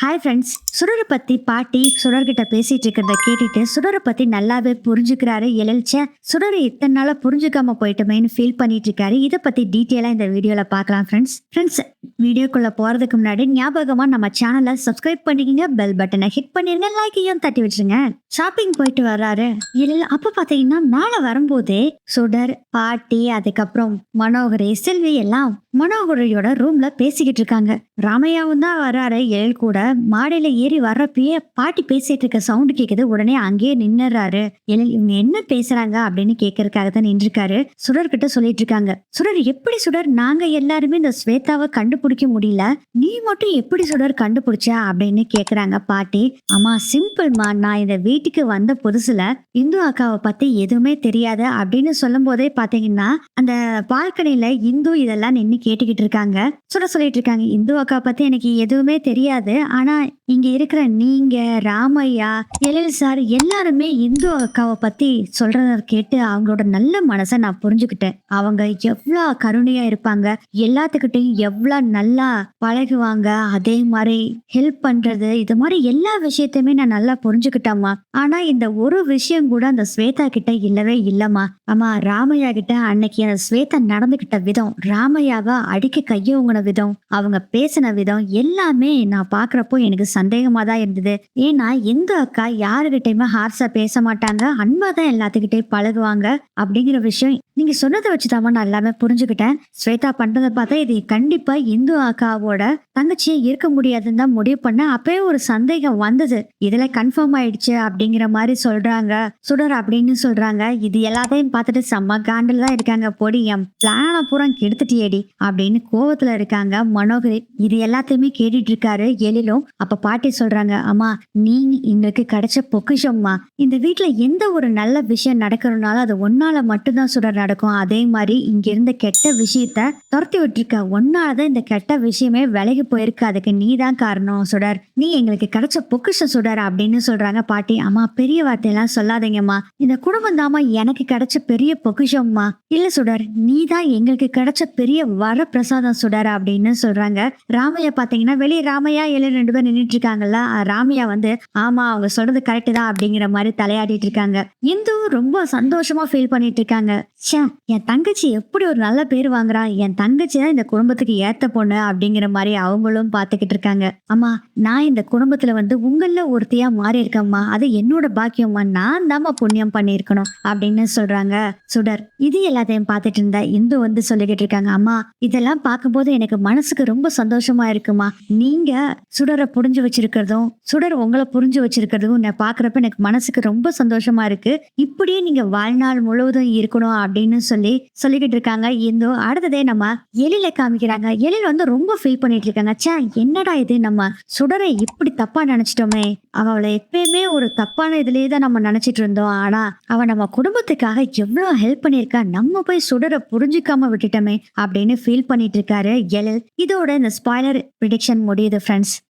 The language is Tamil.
ஹாய் ஃப்ரெண்ட்ஸ் சுடரை பற்றி பாட்டி சுடர்கிட்ட பேசிகிட்டு இருக்கிறத கேட்டுட்டு சுடரை பற்றி நல்லாவே புரிஞ்சுக்கிறாரு எழில்ச்ச. சுடரை இத்தனை நாளாக புரிஞ்சுக்காம போயிட்டோமேன்னு ஃபீல் பண்ணிட்டு இருக்காரு. இதை பற்றி டீட்டெயிலாக இந்த வீடியோவில் பார்க்கலாம் ஃப்ரெண்ட்ஸ் ஃப்ரெண்ட்ஸ் வீடியோக்குள்ளே போகிறதுக்கு முன்னாடி ஞாபகமாக நம்ம சேனலை சப்ஸ்கிரைப் பண்ணிக்கிங்க. பெல் பட்டனை ஹிட் பண்ணிருங்க. லைக்கையும் தட்டி விட்டுருங்க. ஷாப்பிங் போயிட்டு வர்றாரு. எழில் அப்போ பார்த்தீங்கன்னா மேலே வரும்போதே சுடர் பாட்டி அதுக்கப்புறம் மனோகரி செல்வி எல்லாம் மனோகரியோட ரூமில் பேசிக்கிட்டு இருக்காங்க. ராமையாவும் தான் வர்றாரு. எழில் கூட மாடையில ஏறி வர்றப்பயே பாட்டி பேசிட்டு இருக்க சவுண்ட் கேக்குது. உடனே அங்கேயே நின்னுறாரு. இவங்க என்ன பேசுறாங்க அப்படின்னு கேட்கறதுக்காக தான் நின்றுருக்காரு. சுடர் கிட்ட சொல்லிட்டு இருக்காங்க. சுடர் எப்படி சுடர் நாங்க எல்லாருமே இந்த ஸ்வேதாவை கண்டுபிடிக்க முடியல. நீ மட்டும் எப்படி சுடர் கண்டுபிடிச்ச அப்படின்னு கேக்குறாங்க பாட்டி. அம்மா சிம்பிள்மா நான் இந்த வீட்டுக்கு வந்த புதுசுல இந்து அக்காவை பத்தி எதுவுமே தெரியாது அப்படின்னு சொல்லும் போதே பாத்தீங்கன்னா அந்த பால்கனில இந்து இதெல்லாம் நின்னு கேட்டுக்கிட்டு இருக்காங்க. சுட சொல்லிட்டு இருக்காங்க இந்து அக்கா பத்தி எனக்கு எதுவுமே தெரியாது. ஆனா இங்க இருக்கிற நீங்க ராமையா எழில் சார் எல்லாருமே இந்து அக்காவை பத்தி சொல்றத கேட்டு அவங்களோட நல்ல மனசை நான் புரிஞ்சுக்கிட்டேன். அவங்க எவ்வளோ கருணையா இருப்பாங்க. எல்லாத்துக்கிட்டையும் எவ்வளோ நல்லா பழகுவாங்க. அதே மாதிரி ஹெல்ப் பண்றது இது மாதிரி எல்லா விஷயத்தையுமே நான் நல்லா புரிஞ்சுக்கிட்டேம்மா. ஆனா இந்த ஒரு விஷயம் கூட அந்த ஸ்வேதா கிட்ட இல்லவே இல்லம்மா. அம்மா ராமையா கிட்ட அன்னைக்கு அந்த ஸ்வேதா நடந்துகிட்ட விதம் ராமையாவை அடிக்க கையோங்கின விதம் அவங்க பேசின விதம் எல்லாமே நான் பாக்குறப்போ எனக்கு சந்தேகமா தான் இருந்தது. ஏன்னா எந்த அக்கா யாருகிட்டயுமே ஹார்ஸா பேச மாட்டாங்க. அன்பா தான் எல்லாத்துக்கிட்டையும் பழகுவாங்க. அப்படிங்கிற விஷயம் நீங்க சொன்னதை வச்சுதாம்மா நான் எல்லாமே புரிஞ்சுக்கிட்டேன். ஸ்வேதா பண்றதை பார்த்தா இது கண்டிப்பா இந்து அக்காவோட தங்கச்சியை இருக்க முடியாதுன்னு தான் முடிவு பண்ண அப்பவே ஒரு சந்தேகம் வந்தது. இதுல கன்ஃபார்ம் ஆயிடுச்சு அப்படிங்கிற மாதிரி சொல்றாங்க. சுடர் அப்படின்னு சொல்றாங்க. இது எல்லாத்தையும் பார்த்துட்டு செம்ம காண்டில் தான் இருக்காங்க. பொடி என் பிளான பூரா கெடுத்துட்டியேடி அப்படின்னு கோவத்துல இருக்காங்க மனோகரி. இது எல்லாத்தையுமே கேட்டுட்டு இருக்காரு. எழிலும் அப்ப பாட்டி சொல்றாங்க அம்மா நீ எங்களுக்கு கிடைச்ச பொக்கிஷம்மா. இந்த வீட்டுல எந்த ஒரு நல்ல விஷயம் நடக்கிறனால அது ஒன்னால மட்டும்தான் சுடர் நடக்கும். அதே மாதிரி இங்க இருந்த கெட்ட விஷயத்த துரத்தி விட்டுருக்க. ஒன்னாலதான் இந்த கெட்ட விஷயமே விலகி போயிருக்கு. அதுக்கு நீ தான் காரணம் சுடர். நீ எங்களுக்கு கிடைச்ச பொக்கிஷம் சுடர் அப்படின்னு சொல்றாங்க பாட்டி. அம்மா பெரிய வார்த்தையெல்லாம் சொல்லாதீங்கம்மா. இந்த குடும்பம் தாமா எனக்கு கிடைச்ச பெரிய பொக்கிஷம்மா. இல்ல சுடர். நீ தான் எங்களுக்கு கிடைச்ச பெரிய வர பிரசாதம் சுடர் அப்படின்னு சொல்றாங்க. ராமையா பாத்தீங்கன்னா வெளியே ராமையா எல்லாம் ரெண்டு பேர் நின்றுட்டு இருக்காங்கல்ல ராமியா வந்து ஆமா அவங்க சொல்றது கரெக்ட் தான் அப்படிங்கிற மாதிரி தலையாடிட்டு இருக்காங்க இந்து ரொம்ப சந்தோஷமா ஃபீல் பண்ணிட்டு இருக்காங்க ச்சே என் தங்கச்சி எப்படி ஒரு நல்ல பேர் வாங்குறா? என் தங்கச்சி தான் இந்த குடும்பத்துக்கு ஏத்த பொண்ணு அப்படிங்கிற மாதிரி அவங்களும் பாத்துக்கிட்டு இருக்காங்க அம்மா நான் இந்த குடும்பத்துல வந்து உங்கள ஒருத்தியா மாறி இருக்கேம்மா அது என்னோட பாக்கியம்மா. நான் தாம்மா புண்ணியம் பண்ணியிருக்கணும் அப்படின்னு சொல்றாங்க. சுடர் இது எல்லாத்தையும் பார்த்துட்டு இருந்த இந்து வந்து சொல்லிக்கிட்டு இருக்காங்க அம்மா இதெல்லாம் பார்க்கும்போது எனக்கு மனசுக்கு ரொம்ப சந்தோஷமா இருக்குமா. நீங்க சுடர் சுடரை புரிஞ்சு வச்சிருக்கிறதும் சுடர் உங்களை புரிஞ்சு வச்சிருக்கிறதும் நான் பாக்குறப்ப எனக்கு மனசுக்கு ரொம்ப சந்தோஷமா இருக்கு. இப்படியே நீங்க வாழ்நாள் முழுவதும் இருக்கணும் அப்படின்னு சொல்லி சொல்லிக்கிட்டு இருக்காங்க. இந்து அடுத்ததே நம்ம எழில காமிக்கிறாங்க. எழில் வந்து ரொம்ப ஃபீல் பண்ணிட்டு இருக்காங்க. ச்சே என்னடா இது? நம்ம சுடரை இப்படி தப்பா நினைச்சிட்டோமே. அவளை எப்பயுமே ஒரு தப்பான இதுலயே தான் நம்ம நினைச்சிட்டு இருந்தோம். ஆனா அவ நம்ம குடும்பத்துக்காக எவ்வளவு ஹெல்ப் பண்ணிருக்கா நம்ம போய் சுடரை புரிஞ்சுக்காம விட்டுட்டோமே அப்படின்னு ஃபீல் பண்ணிட்டு இருக்காரு எழில். இதோட இந்த ஸ்பாய்லர் ப்ரிடிக்ஷன் முடியுது ஃப்ரெண்ட்ஸ்